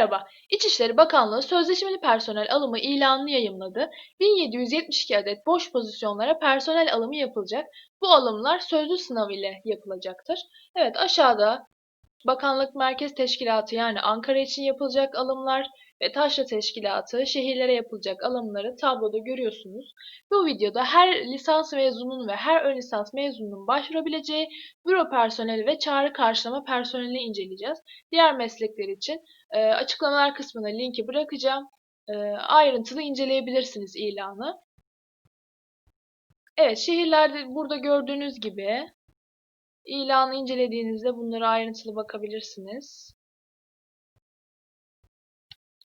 Merhaba, İçişleri Bakanlığı sözleşmeli personel alımı ilanını yayımladı. 1772 adet boş pozisyonlara personel alımı yapılacak. Bu alımlar sözlü sınav ile yapılacaktır. Evet aşağıda Bakanlık Merkez Teşkilatı yani Ankara için yapılacak alımlar ve Taşra Teşkilatı şehirlere yapılacak alımları tabloda görüyorsunuz. Bu videoda her lisans mezununun ve her ön lisans mezununun başvurabileceği büro personeli ve çağrı karşılama personelini inceleyeceğiz. Diğer meslekler için e, açıklamalar kısmına linki bırakacağım. E, ayrıntılı inceleyebilirsiniz ilanı. Evet, şehirlerde burada gördüğünüz gibi ilanı incelediğinizde bunlara ayrıntılı bakabilirsiniz.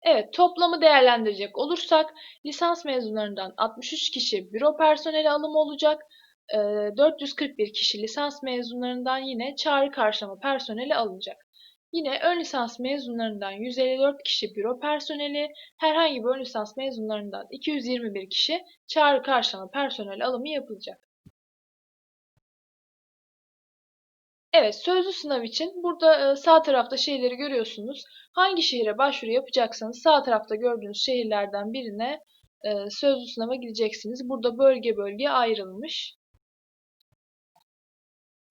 Evet, toplamı değerlendirecek olursak lisans mezunlarından 63 kişi büro personeli alımı olacak. 441 kişi lisans mezunlarından yine çağrı karşılama personeli alınacak. Yine ön lisans mezunlarından 154 kişi büro personeli, herhangi bir ön lisans mezunlarından 221 kişi çağrı karşılama personel alımı yapılacak. Evet, sözlü sınav için burada sağ tarafta şeyleri görüyorsunuz. Hangi şehire başvuru yapacaksanız sağ tarafta gördüğünüz şehirlerden birine sözlü sınava gideceksiniz. Burada bölge bölge ayrılmış.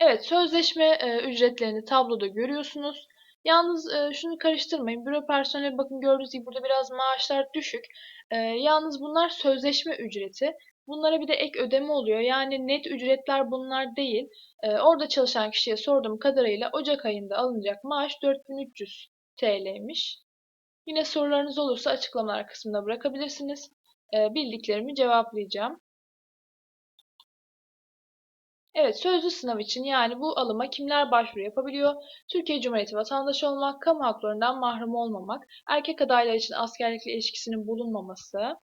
Evet, sözleşme ücretlerini tabloda görüyorsunuz. Yalnız e, şunu karıştırmayın. Büro personeli bakın gördüğünüz gibi burada biraz maaşlar düşük. E, yalnız bunlar sözleşme ücreti. Bunlara bir de ek ödeme oluyor. Yani net ücretler bunlar değil. E, orada çalışan kişiye sorduğum kadarıyla Ocak ayında alınacak maaş 4300 TL'ymiş. Yine sorularınız olursa açıklamalar kısmına bırakabilirsiniz. E, bildiklerimi cevaplayacağım. Evet, sözlü sınav için yani bu alıma kimler başvuru yapabiliyor? Türkiye Cumhuriyeti vatandaşı olmak, kamu haklarından mahrum olmamak, erkek adaylar için askerlikle ilişkisinin bulunmaması.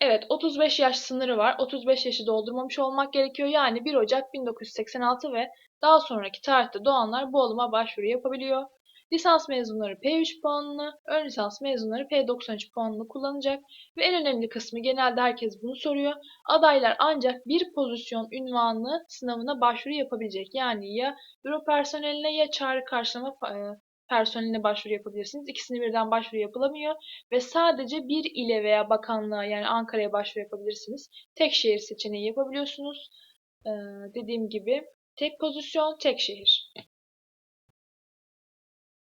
Evet, 35 yaş sınırı var. 35 yaşı doldurmamış olmak gerekiyor. Yani 1 Ocak 1986 ve daha sonraki tarihte doğanlar bu alıma başvuru yapabiliyor. Lisans mezunları P3 puanını, ön lisans mezunları P93 puanını kullanacak ve en önemli kısmı genelde herkes bunu soruyor. Adaylar ancak bir pozisyon ünvanı sınavına başvuru yapabilecek. Yani ya büro personeline ya çağrı karşılama e, personeline başvuru yapabilirsiniz. İkisini birden başvuru yapılamıyor ve sadece bir ile veya bakanlığa yani Ankara'ya başvuru yapabilirsiniz. Tek şehir seçeneği yapabiliyorsunuz. Ee, dediğim gibi tek pozisyon, tek şehir.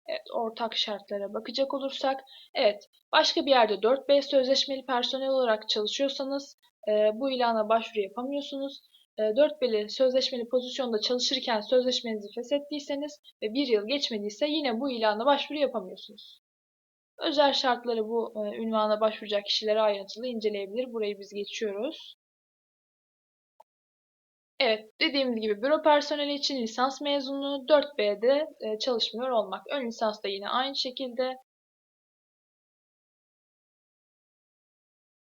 Evet, ortak şartlara bakacak olursak, evet, başka bir yerde 4B sözleşmeli personel olarak çalışıyorsanız e, bu ilana başvuru yapamıyorsunuz. E, 4B'li sözleşmeli pozisyonda çalışırken sözleşmenizi feshettiyseniz ve bir yıl geçmediyse yine bu ilana başvuru yapamıyorsunuz. Özel şartları bu e, ünvana başvuracak kişilere ayrıntılı inceleyebilir. Burayı biz geçiyoruz. Evet, dediğimiz gibi büro personeli için lisans mezunluğu 4B'de e, çalışmıyor olmak. Ön lisans da yine aynı şekilde.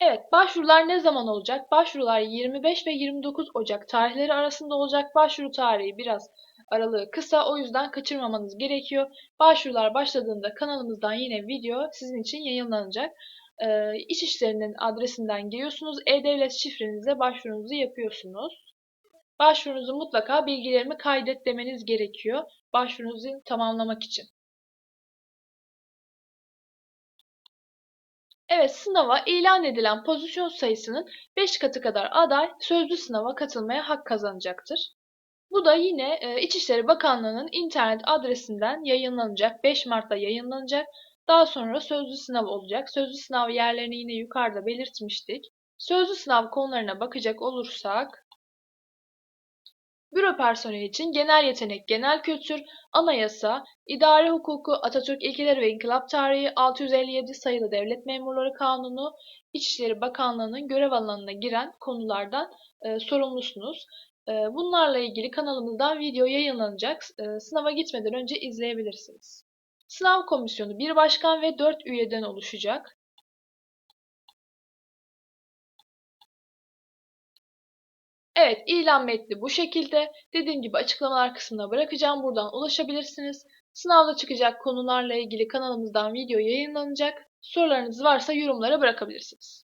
Evet, başvurular ne zaman olacak? Başvurular 25 ve 29 Ocak tarihleri arasında olacak. Başvuru tarihi biraz aralığı kısa, o yüzden kaçırmamanız gerekiyor. Başvurular başladığında kanalımızdan yine video sizin için yayınlanacak. Ee, iş işlerinin adresinden giriyorsunuz. E-Devlet şifrenizle başvurunuzu yapıyorsunuz. Başvurunuzu mutlaka bilgilerimi kaydet demeniz gerekiyor. Başvurunuzu tamamlamak için. Evet, sınava ilan edilen pozisyon sayısının 5 katı kadar aday sözlü sınava katılmaya hak kazanacaktır. Bu da yine e, İçişleri Bakanlığı'nın internet adresinden yayınlanacak. 5 Mart'ta yayınlanacak. Daha sonra sözlü sınav olacak. Sözlü sınav yerlerini yine yukarıda belirtmiştik. Sözlü sınav konularına bakacak olursak Büro personeli için genel yetenek, genel kültür, anayasa, idare hukuku, Atatürk ilkeleri ve inkılap tarihi, 657 sayılı devlet memurları kanunu, İçişleri Bakanlığı'nın görev alanına giren konulardan e, sorumlusunuz. E, bunlarla ilgili kanalımızdan video yayınlanacak. E, sınava gitmeden önce izleyebilirsiniz. Sınav komisyonu bir başkan ve dört üyeden oluşacak. Evet, ilan metni bu şekilde. Dediğim gibi açıklamalar kısmına bırakacağım. Buradan ulaşabilirsiniz. Sınavda çıkacak konularla ilgili kanalımızdan video yayınlanacak. Sorularınız varsa yorumlara bırakabilirsiniz.